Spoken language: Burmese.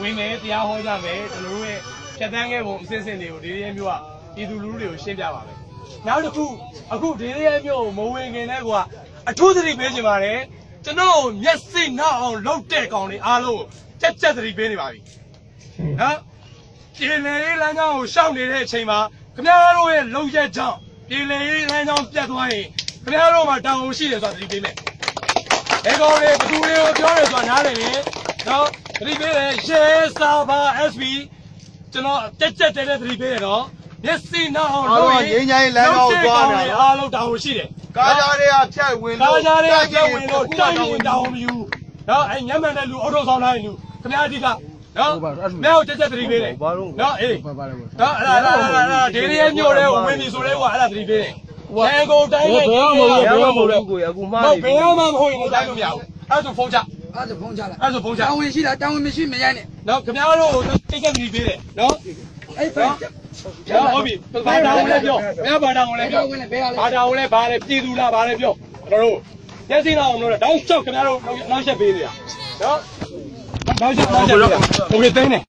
ဝင်မယ်တရားဟောကြမယ်ကျွန်တော်တို့ရဲ့ဖြတ်တန်းခဲ့ပုံအစစ်အစစ်တွေကိုဒေးရဲမျိုးကပြည်သူလူထုတွေကိုရှင်းပြပါမယ်နောက်တစ်ခုအခုဒေးရဲမျိုးကိုမဝင်ခင်တည်းကအထူးသတိပေးချင်ပါတယ်ကျွန်တော်ကိုမျက်စိနောက်အောင်လှုပ်တဲ့ကောင်တွေအားလုံးကိုကြက်ကြက်သတိပေးနေပါပြီနော်ပြည်လေရေးလမ်းကြောင်းကိုရှောက်နေတဲ့အချိန်မှာခင်ဗျားတို့ရဲ့လုံရက်ကြောင့်ပြည်လေရေးလမ်းကြောင်းပြတ်သွားရင်ခင်ဗျားတို့မှာတောင်းဝန်ရှိတယ်ဆိုတာသတိပေးမယ်အဲကောင်လေးဘသူတွေကိုပြောတယ်ဆိုတာနားလည်ရင် နော်သတိပေးတယ်ရဲစာပါ SB ကျွန်တော်တက်တက်တဲတဲသတိပေးတယ်နော်မျက်စိနောက်အောင်လုပ်ရင်အားလုံးတောင်းရှိတယ်ကားကြားတွေကဖြတ်ဝင်ကာလို့းကြားတွေကပြောင်းဝင်လို့တောင်းရင်တောင်းမယူနော်အဲညမှန်တဲ့လူအော်တိုဆောင်လိုက်လူခင်ဗျားအဓိကနော်မြောက်တက်တက်သတိပေးတယ်နော်အေးနော်အဲ့ဒါအဲ့ဒါအဲ့ဒါဒေရီရဲ့မျိုးတဲ့ဝင်ပြီဆိုလဲကွာအဲ့ဒါသတိပေးတယ်ရန်ကုန်တိုင်းရဲ့ဘယ်မှမဟုတ်ဘူးအခုမှဟုတ်ဘယ်မှမဟုတ်ရင်လည်းတိုင်းလို့မရဘူးအဲ့ဒါဆိုဖုန်းချ အဲ့ဒါဖုန်းချလိုက် အဲ့ဒါဆိုဖုန်းချ တောင်းဝင်ရှိတာတောင်းဝင်မရှိမရိုက်နဲ့ နော်ခင်ဗျားတို့တိတ်ကပ်ပြီးပေးတယ်နော် အဲ့ဖုန်း နော်ဟုတ်ပြီဘာတောင်းလဲပြောဘယ်ဘာတောင်းလဲပြော တောင်းဝင်နဲ့ဘယ်ဟာလဲ ဘာတောင်းလဲဘာလဲပြည်သူလားဘာလဲပြောကျွန်တော်တို့ညစီတော့အောင်လို့တောင်းလျှောက်ခင်ဗျားတို့နောက်ဆက်ပေးနေတာနော်နောက်ဆက်နောက်ဆက်ပေးတာโอเคသိနေ